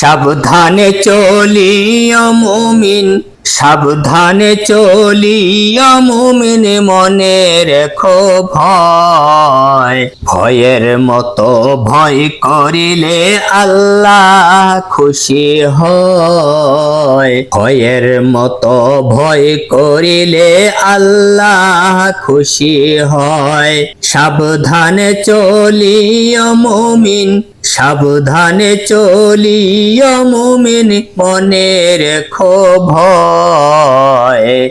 সাবধানে চলিও মুমিন। সাবধানে চলিও মুমিন মনে রেখো ভয়। ভয়ের মতো ভয় করিলে আল্লাহ খুশি হয়। ভয়ের মতো ভয় করিলে আল্লাহ খুশি হয়। সাবধানে চলিও মুমিন, সাবধানে চলিও মুমিন মনে রেখো ভয়।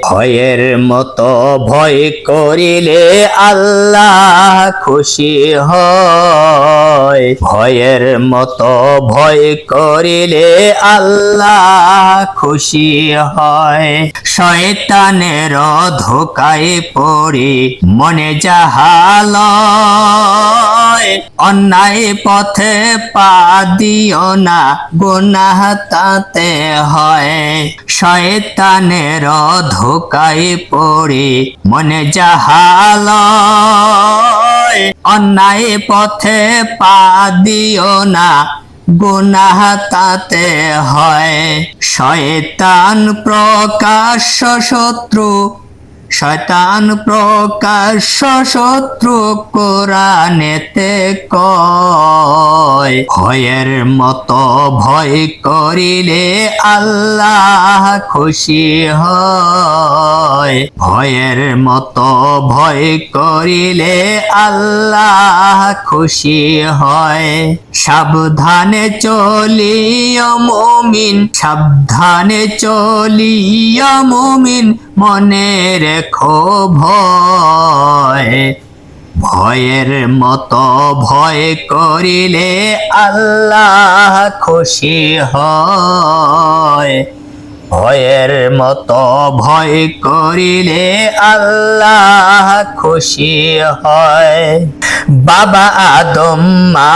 ভয়ের মতো ভয় করিলে আল্লাহ খুশি হয়। ভয়ের মতো ভয় করিলে আল্লাহ খুশি হয়। শয়তানের ধোকায় পড়ি মনে জাহাল অন্যায় পথে পা দিও না, গুনাহ তাতে হয়। শয়তানের ধোকায় পড়ি, মনে জাহালয় অন্যায় পথে পা দিও না, গুনাহ তাতে হয়। শয়তান প্রকাশ্য শত্রু, শয়তান প্রকাশ্য শত্রু কোরআনেতে কয়। ভয়ের মতো ভয় করিলে আল্লাহ খুশি হয়। ভয়ের মতো ভয় করিলে আল্লাহ খুশি হয়। সাবধানে চলিও মুমিন, সাবধানে চলিও মুমিন, মনে রেখো ভয়। ভয়ের মতো ভয় করিলে আল্লাহ খুশি হয়। ভয়ের মতো ভয় করিলে আল্লাহ খুশি হয়। বাবা আদম, মা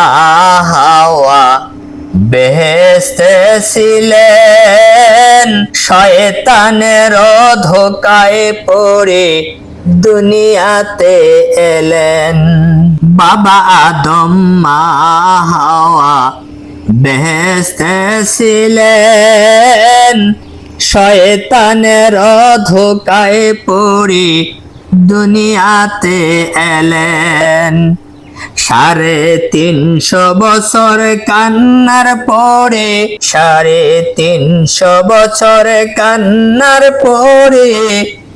হাওয়া বেহেস্তে ছিলেন। শয়তানের ধোকায় পড়ে দুনিয়াতে এলেন। বাবা আদম, মা হাওয়া বেহেস্তে ছিলেন। শয়তানের ধোকায় পড়ে দুনিয়াতে এলেন। সাড়ে তিনশো বছর কান্নার পরে, সাড়ে তিনশো বছর কান্নার পরে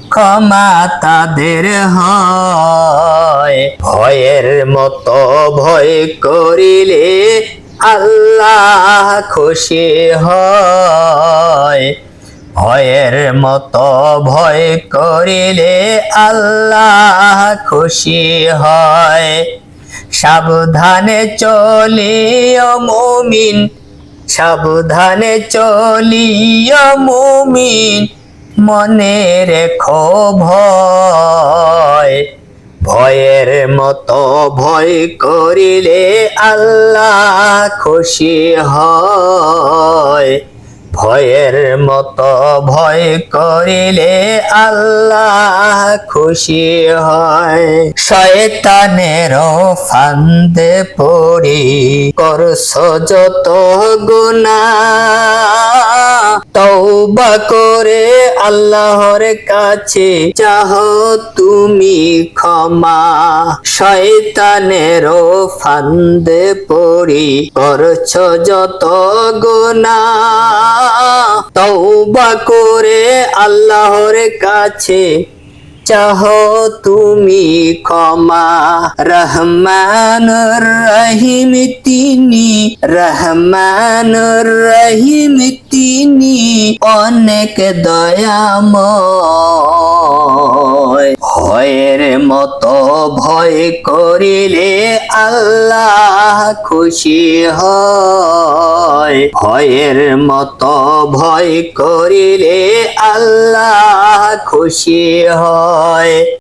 ক্ষমা তাদের হয়। ভয়ের মতো ভয় করিলে আল্লাহ খুশি হয়। ভয়ের মতো ভয় করিলে আল্লাহ খুশি হয়। সাবধানে চলিও মুমিন, সাবধানে চলিও মুমিন। মনে রেখো ভয়, ভয়ের মতো ভয় করিলে আল্লাহ খুশি হয়। ভয়ের মতো ভয় করিলে আল্লাহ খুশি হয়। শয়তানের ফান্দে পড়ি, করছ যত গুণা তৌবা করে আল্লাহর কাছে চাহ তুমি ক্ষমা। শয়তানের ফান্দে পড়ি, করছ যত গোনা তৌবা করে আল্লাহর কাছে চাহ তুমি ক্ষমা। রহমান রহিম তিনি রহমান রহিম তিনি অনেক দয়াময়। মতো ভয় করিলে আল্লাহ খুশি হয়। ভয়ের মত ভয় করিলে আল্লাহ খুশি হয়।